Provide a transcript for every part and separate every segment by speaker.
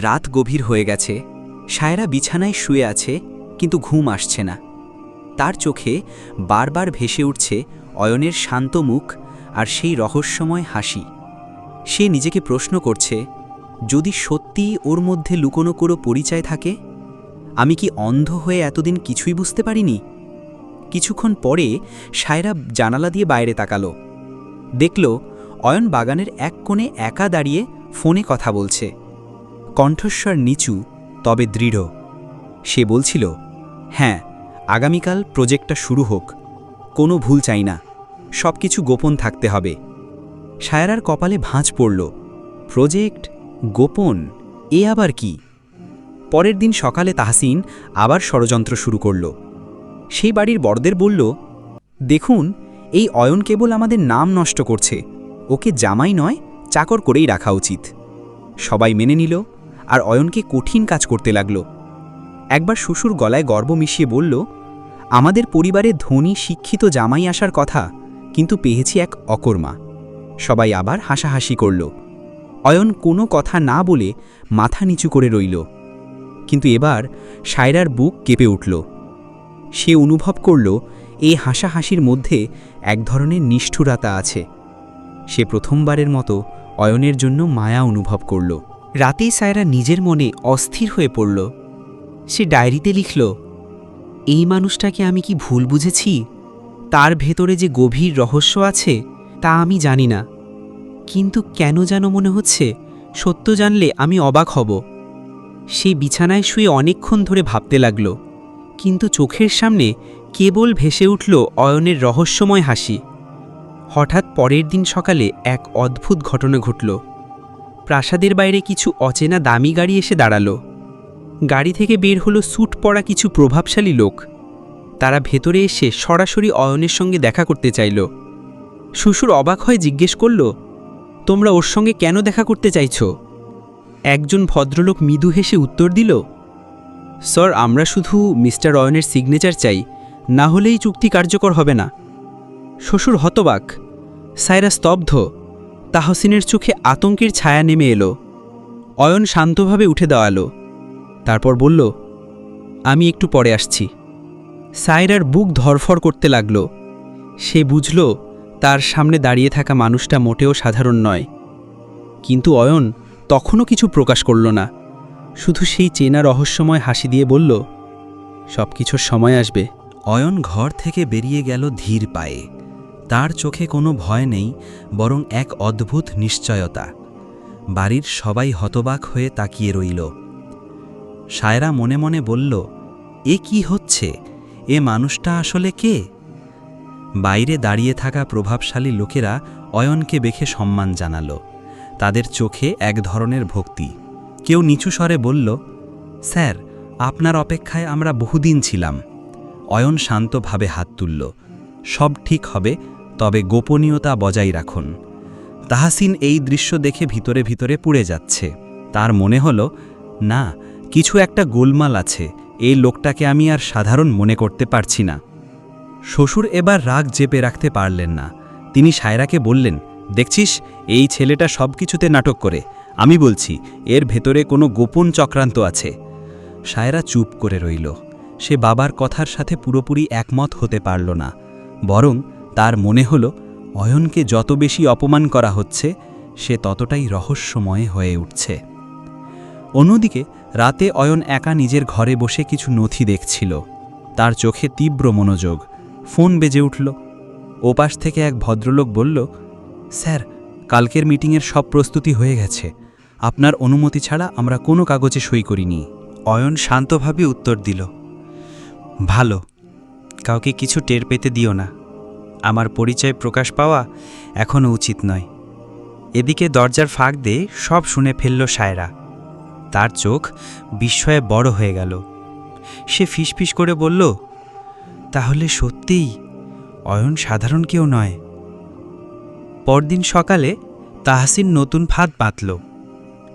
Speaker 1: রাত গভীর হয়ে গেছে। সায়রা বিছানায় শুয়ে আছে, কিন্তু ঘুম আসছে না। তার চোখে বারবার ভেসে উঠছে অয়নের শান্ত মুখ আর সেই রহস্যময় হাসি। সে নিজেকে প্রশ্ন করছে, যদি সত্যিই ওর মধ্যে লুকোনো কোনো পরিচয় থাকে? আমি কি অন্ধ হয়ে এতদিন কিছুই বুঝতে পারিনি? কিছুক্ষণ পরে সায়রা জানালা দিয়ে বাইরে তাকালো। দেখল অয়ন বাগানের এক কোণে একা দাঁড়িয়ে ফোনে কথা বলছে। কণ্ঠস্বর নিচু, তবে দৃঢ়। সে বলছিল হ্যাঁ আগামীকাল প্রজেক্টটা শুরু হোক। কোনো ভুল চাই না। সব কিছু গোপন থাকতে হবে। সায়রার কপালে ভাঁজ পড়ল, প্রজেক্ট গোপন? এ আবার কি? পরের দিন সকালে তাহসিন আবার ষড়যন্ত্র শুরু করল। সেই বাড়ির বড়দের বলল, দেখুন, এই অয়ন কেবল আমাদের নাম নষ্ট করছে। ওকে জামাই নয়, চাকর করেই রাখা উচিত। সবাই মেনে নিল আর অয়নকে কঠিন কাজ করতে লাগল। একবার শ্বশুর গলায় গর্ব মিশিয়ে বলল, আমাদের পরিবারে ধনী, শিক্ষিত জামাই আসার কথা, কিন্তু পেয়েছি এক অকর্মা। সবাই আবার হাসাহাসি করল। অয়ন কোনো কথা না বলে মাথা নিচু করে রইল। কিন্তু এবার সায়রার বুক কেঁপে উঠল। সে অনুভব করল, এই হাসাহাসির মধ্যে এক ধরনের নিষ্ঠুরতা আছে। সে প্রথমবারের মতো অয়নের জন্য মায়া অনুভব করল। রাতেই সায়রা নিজের মনে অস্থির হয়ে পড়ল। সে ডায়েরিতে লিখল, এই মানুষটাকে আমি কি ভুল বুঝেছি? তার ভেতরে যে গভীর রহস্য আছে, তা আমি জানি না। কিন্তু কেন যেন মনে হচ্ছে, সত্য জানলে আমি অবাক হব। সে বিছানায় শুয়ে অনেকক্ষণ ধরে ভাবতে লাগল, কিন্তু চোখের সামনে কেবল ভেসে উঠল অয়নের রহস্যময় হাসি। হঠাৎ পরের দিন সকালে এক অদ্ভুত ঘটনা ঘটল। প্রাসাদের বাইরে কিছু অচেনা দামি গাড়ি এসে দাঁড়াল। গাড়ি থেকে বের হলো স্যুট পরা কিছু প্রভাবশালী লোক। তারা ভেতরে এসে সরাসরি অয়নের সঙ্গে দেখা করতে চাইল। শ্বশুর অবাক হয়ে জিজ্ঞেস করল, তোমরা ওর সঙ্গে কেন দেখা করতে চাইছো? একজন ভদ্রলোক মৃদু হেসে উত্তর দিল, স্যার, আমরা শুধু মিস্টার অয়নের সিগনেচার চাই, না হলেই চুক্তি কার্যকর হবে না। শ্বশুর হতবাক সায়রা স্তব্ধ। তাহসিনের চোখে আতঙ্কের ছায়া নেমে এলো। অয়ন শান্তভাবে উঠে দেওয়ালো তারপর বলল, আমি একটু পরে আসছি। সায়রার বুক ধরফর করতে লাগল। সে বুঝল, তার সামনে দাঁড়িয়ে থাকা মানুষটা মোটেও সাধারণ নয়। কিন্তু অয়ন তখনও কিছু প্রকাশ করল না। শুধু সেই চেনা রহস্যময় হাসি দিয়ে বলল সব কিছুর সময় আসবে।
Speaker 2: অয়ন ঘর থেকে বেরিয়ে গেল ধীর পায়ে। তার চোখে কোনো ভয় নেই, বরং এক অদ্ভুত নিশ্চয়তা। বাড়ির সবাই হতবাক হয়ে তাকিয়ে রইল। সায়রা মনে মনে বলল, এ কি হচ্ছে? এ মানুষটা আসলে কে? বাইরে দাঁড়িয়ে থাকা প্রভাবশালী লোকেরা অয়নকে দেখে সম্মান জানালো। তাদের চোখে এক ধরনের ভক্তি। কেউ নিচু স্বরে বলল, স্যার, আপনার অপেক্ষায় আমরা বহুদিন ছিলাম। অয়ন শান্তভাবে হাত তুলল, সব ঠিক হবে তবে গোপনীয়তা বজায় রাখুন। তাহাসিন এই দৃশ্য দেখে ভিতরে ভিতরে পুড়ে যাচ্ছে। তার মনে হল, না, কিছু একটা গোলমাল আছে। এই লোকটাকে আমি আর সাধারণ মনে করতে পারছি না। শ্বশুর এবার রাগ জেপে রাখতে পারলেন না। তিনি সায়রাকে বললেন, দেখছিস, এই ছেলেটা সব কিছুতে নাটক করে। আমি বলছি, এর ভেতরে কোনো গোপন চক্রান্ত আছে। সায়রা চুপ করে রইল। সে বাবার কথার সাথে পুরোপুরি একমত হতে পারল না। বরং তার মনে হল, অয়নকে যত বেশি অপমান করা হচ্ছে, সে ততটাই রহস্যময় হয়ে উঠছে। অন্যদিকে, রাতে অয়ন একা নিজের ঘরে বসে কিছু নথি দেখছিল। তার চোখে তীব্র মনোযোগ। ফোন বেজে উঠল। ওপাশ থেকে এক ভদ্রলোক বলল, স্যার, কালকের মিটিংয়ের সব প্রস্তুতি হয়ে গেছে। আপনার অনুমতি ছাড়া আমরা কোনো কাগজে সই করিনি। অয়ন শান্তভাবে উত্তর দিল, ভালো। কাউকে কিছু টের পেতে দিও না। আমার পরিচয় প্রকাশ পাওয়া এখনও উচিত নয়। এদিকে দরজার ফাঁক দিয়ে সব শুনে ফেলল সায়রা। তার চোখ বিস্ময়ে বড় হয়ে গেল। সে ফিসফিস করে বলল, তাহলে সত্যিই অয়ন সাধারণ কেউ নয়? পরদিন সকালে তাহসিন নতুন ফাঁদ পাতল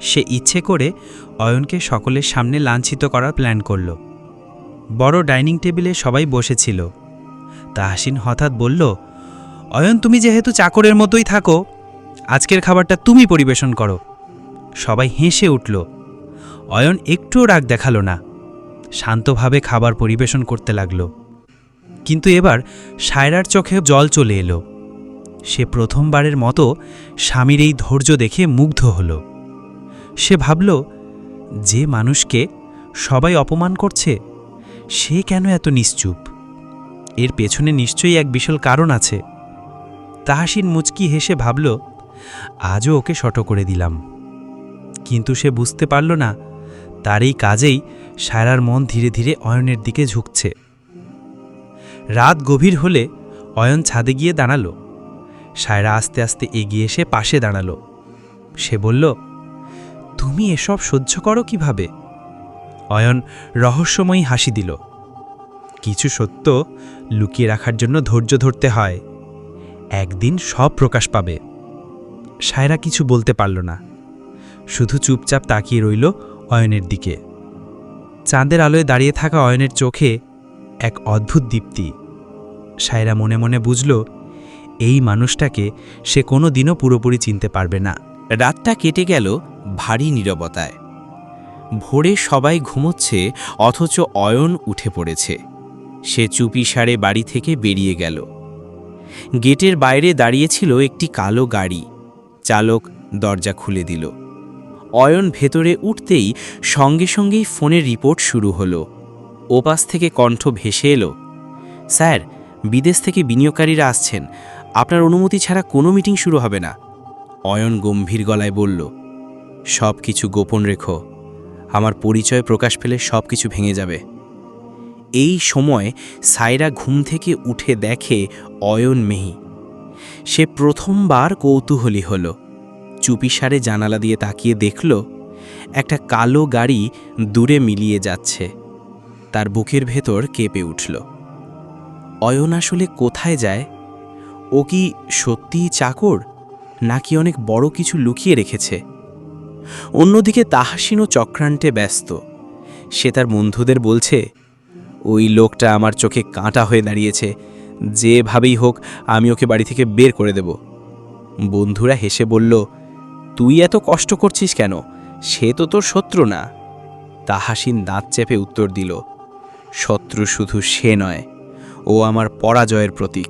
Speaker 2: সে ইচ্ছে করে অয়নকে সকলের সামনে লাঞ্ছিত করার প্ল্যান করল। বড় ডাইনিং টেবিলে সবাই বসেছিল। তাহসিন হঠাৎ বলল, অয়ন, তুমি যেহেতু চাকরের মতোই থাকো, আজকের খাবারটা তুমি পরিবেশন করো। সবাই হেসে উঠল, অয়ন একটুও রাগ দেখাল না, শান্তভাবে খাবার পরিবেশন করতে লাগল। কিন্তু এবার সায়রার চোখে জল চলে এলো। সে প্রথমবারের মতো স্বামীর এই ধৈর্য দেখে মুগ্ধ হল। সে ভাবল, যে মানুষকে সবাই অপমান করছে, সে কেন এত নিশ্চুপ? এর পেছনে নিশ্চয়ই এক বিশাল কারণ আছে। তাহাসিন মুচকি হেসে ভাবল, আজও ওকে শট করে দিলাম। কিন্তু সে বুঝতে পারল না, তার এই কাজেই সায়রার মন ধীরে ধীরে অয়নের দিকে ঝুঁকছে। রাত গভীর হলে অয়ন ছাদে গিয়ে দাঁড়াল। সায়রা আস্তে আস্তে এগিয়ে এসে পাশে দাঁড়াল। সে বলল, তুমি এসব সহ্য করো কীভাবে? অয়ন রহস্যময়ী হাসি দিল। কিছু সত্য লুকিয়ে রাখার জন্য ধৈর্য ধরতে হয়। একদিন সব প্রকাশ পাবে। সায়রা কিছু বলতে পারল না। শুধু চুপচাপ তাকিয়ে রইল অয়নের দিকে। চাঁদের আলোয় দাঁড়িয়ে থাকা অয়নের চোখে এক অদ্ভুত দীপ্তি। সায়রা মনে মনে বুঝল, এই মানুষটাকে সে কোনো দিনও পুরোপুরি চিনতে পারবে না।
Speaker 1: রাতটা কেটে গেল ভারী নীরবতায়। ভোরে সবাই ঘুমোচ্ছে, অথচ অয়ন উঠে পড়েছে। সে চুপি সারে বাড়ি থেকে বেরিয়ে গেল। গেটের বাইরে দাঁড়িয়েছিল একটি কালো গাড়ি। চালক দরজা খুলে দিল। অয়ন ভেতরে উঠতেই সঙ্গে সঙ্গেই ফোনের রিপোর্ট শুরু হলো। ওপাশ থেকে কণ্ঠ ভেসে এলো, স্যার, বিদেশ থেকে বিনিয়োগকারীরা আসছেন। আপনার অনুমতি ছাড়া কোনো মিটিং শুরু হবে না। অয়ন গম্ভীর গলায় বলল সব কিছু গোপন রেখো। আমার পরিচয় প্রকাশ পেলে সব কিছু ভেঙে যাবে। এই সময় সাইরা ঘুম থেকে উঠে দেখে অয়ন মেহি। সে প্রথমবার কৌতূহলী হল। চুপিসারে জানালা দিয়ে তাকিয়ে দেখল, একটা কালো গাড়ি দূরে মিলিয়ে যাচ্ছে। তার বুকের ভেতর কেঁপে উঠল। অয়ন আসলে কোথায় যায়? ও কি সত্যিই চাকর, নাকি অনেক বড় কিছু লুকিয়ে রেখেছে? অন্যদিকে তাহাসিনও চক্রান্তে ব্যস্ত। সে তার বন্ধুদের বলছে ওই লোকটা আমার চোখে কাঁটা হয়ে দাঁড়িয়েছে। যেভাবেই হোক, আমি ওকে বাড়ি থেকে বের করে দেব। বন্ধুরা হেসে বলল, তুই এত কষ্ট করছিস কেন? সে তো তোর শত্রু না। তাহাসিন দাঁত চেপে উত্তর দিল, শত্রু শুধু সে নয়, ও আমার পরাজয়ের প্রতীক।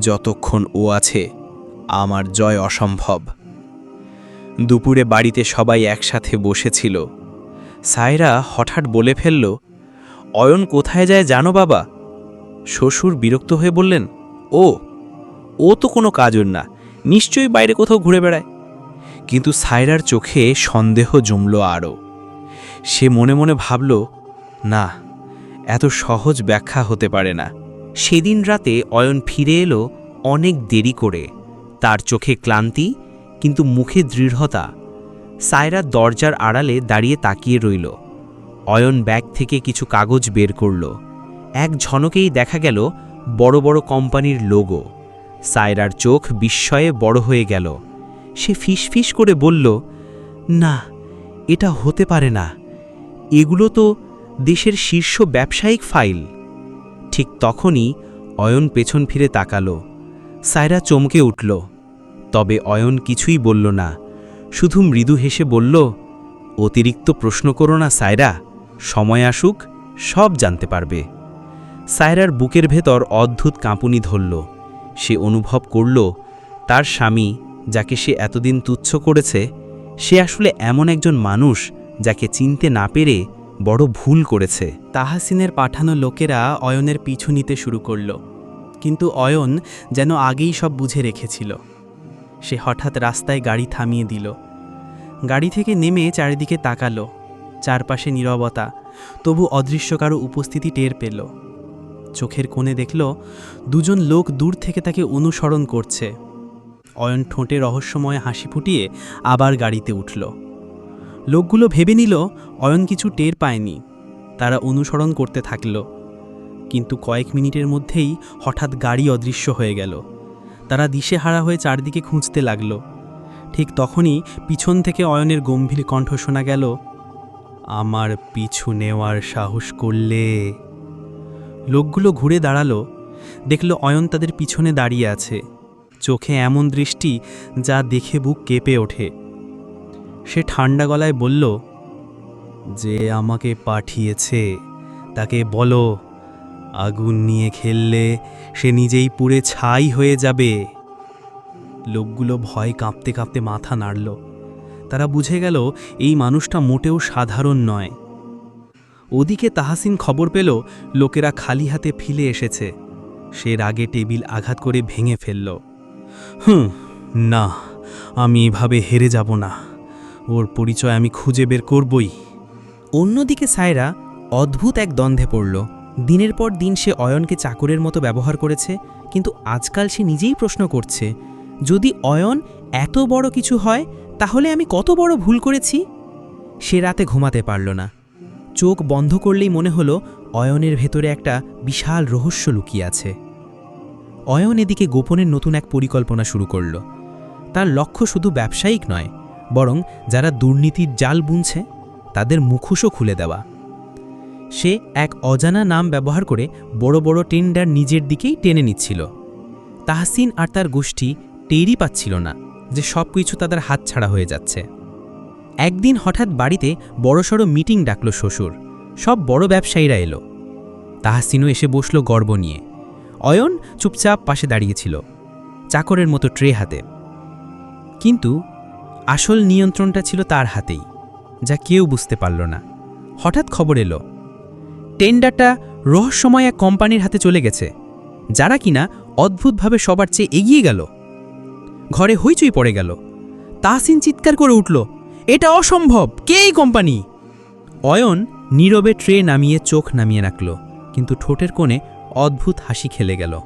Speaker 1: যতক্ষণ ও আছে, আমার জয় অসম্ভব। দুপুরে বাড়িতে সবাই একসাথে বসেছিল। সায়রা হঠাৎ বলে ফেলল অয়ন কোথায় যায় জানো বাবা? শ্বশুর বিরক্ত হয়ে বললেন, ও ও তো কোনো কাজর না, নিশ্চয়ই বাইরে কোথাও ঘুরে বেড়ায়। কিন্তু সায়রার চোখে সন্দেহ জমল আরও। সে মনে মনে ভাবল, না, এত সহজ ব্যাখ্যা হতে পারে না। সেদিন রাতে অয়ন ফিরে এলো অনেক দেরি করে। তার চোখে ক্লান্তি, কিন্তু মুখে দৃঢ়তা। সায়রা দরজার আড়ালে দাঁড়িয়ে তাকিয়ে রইল। অয়ন ব্যাগ থেকে কিছু কাগজ বের করল। এক ঝনকেই দেখা গেল বড় বড় কোম্পানির লোগো। সায়রার চোখ বিস্ময়ে বড় হয়ে গেল। সে ফিসফিস করে বলল, না, এটা হতে পারে না। এগুলো তো দেশের শীর্ষ ব্যবসায়িক ফাইল। ঠিক তখনই অয়ন পেছন ফিরে তাকালো। সায়রা চমকে উঠল। তবে অয়ন কিছুই বলল না। শুধু মৃদু হেসে বলল, অতিরিক্ত প্রশ্ন করো না সায়রা। সময় আসুক, সব জানতে পারবে। সায়রার বুকের ভেতর অদ্ভুত কাঁপুনি ধরল। সে অনুভব করল, তার স্বামী, যাকে সে এতদিন তুচ্ছ করেছে, সে আসলে এমন একজন মানুষ যাকে চিনতে না পেরে বড় ভুল করেছে।
Speaker 3: তাহাসিনের পাঠানো লোকেরা অয়নের পিছু নিতে শুরু করল। কিন্তু অয়ন যেন আগেই সব বুঝে রেখেছিল। সে হঠাৎ রাস্তায় গাড়ি থামিয়ে দিল। গাড়ি থেকে নেমে চারিদিকে তাকালো। চারপাশে নীরবতা, তবু অদৃশ্য কারও উপস্থিতি টের পেল। চোখের কোণে দেখল, দুজন লোক দূর থেকে তাকে অনুসরণ করছে। অয়ন ঠোঁটে রহস্যময় হাসি ফুটিয়ে আবার গাড়িতে উঠল। লোকগুলো ভেবে নিল, অয়ন কিছু টের পায়নি। তারা অনুসরণ করতে থাকল। কিন্তু কয়েক মিনিটের মধ্যেই হঠাৎ গাড়ি অদৃশ্য হয়ে গেল। তারা দিশেহারা হয়ে চারদিকে খুঁজতে লাগল। ঠিক তখনই পিছন থেকে অয়নের গম্ভীর কণ্ঠ শোনা গেল আমার পিছু নেওয়ার সাহস করলে। লোকগুলো ঘুরে দাঁড়াল, দেখল অয়ন তাদের পিছনে দাঁড়িয়ে আছে। চোখে এমন দৃষ্টি যা দেখে বুক কেঁপে ওঠে। সে ঠান্ডা গলায় বলল, যে আমাকে পাঠিয়েছে, তাকে বলো, আগুন নিয়ে খেললে সে নিজেই পুড়ে ছাই হয়ে যাবে। লোকগুলো ভয় কাঁপতে কাঁপতে মাথা নাড়ল। তারা বুঝে গেল এই মানুষটা মোটেও সাধারণ নয়। ওদিকে তাহাসিন খবর পেল, লোকেরা খালি হাতে ফিলে এসেছে। সে রাগে টেবিল আঘাত করে ভেঙে ফেলল। হুম, না, আমি এভাবে হেরে যাব না। ওর পরিচয় আমি খুঁজে বের করবই।
Speaker 1: অন্যদিকে সায়রা অদ্ভুত এক দ্বন্দ্বে পড়ল। দিনের পর দিন সে অয়নকে চাকরের মতো ব্যবহার করেছে, কিন্তু আজকাল সে নিজেই প্রশ্ন করছে, যদি অয়ন এত বড় কিছু হয় তাহলে আমি কত বড় ভুল করেছি? সে রাতে ঘুমাতে পারল না। চোখ বন্ধ করলেই মনে হলো অয়নের ভেতরে একটা বিশাল রহস্য লুকিয়ে আছে। অয়ন এদিকে গোপনের নতুন এক পরিকল্পনা শুরু করল। তার লক্ষ্য শুধু ব্যবসায়িক নয়, বরং যারা দুর্নীতির জাল বুনছে, তাদের মুখোশও খুলে দেওয়া। সে এক অজানা নাম ব্যবহার করে বড় বড় টেন্ডার নিজের দিকেই টেনে নিচ্ছিল। তাহসিন আর তার গোষ্ঠী টেরই পাচ্ছিল না। যে সব কিছু তাদের হাতছাড়া হয়ে যাচ্ছে। একদিন হঠাৎ বাড়িতে বড়সড় মিটিং ডাকল শ্বশুর। সব বড় ব্যবসায়ীরা এলো। তাহসিনও এসে বসল গর্ব নিয়ে। অয়ন চুপচাপ পাশে দাঁড়িয়েছিল, চাকরের মতো ট্রে হাতে। কিন্তু আসল নিয়ন্ত্রণটা ছিল তার হাতেই, যা কেউ বুঝতে পারল না। হঠাৎ খবর এলো, টেন্ডারটা রহস্যময় এক কোম্পানির হাতে চলে গেছে, যারা কিনা অদ্ভুতভাবে সবার চেয়ে এগিয়ে গেল। ঘরে হইচই পড়ে গেল। তাসিন চিৎকার করে উঠল, এটা অসম্ভব! কে এই কোম্পানি? অয়ন নীরবে ট্রে নামিয়ে চোখ নামিয়ে রাখল, কিন্তু ঠোঁটের কোণে অদ্ভুত হাসি খেলে গেল।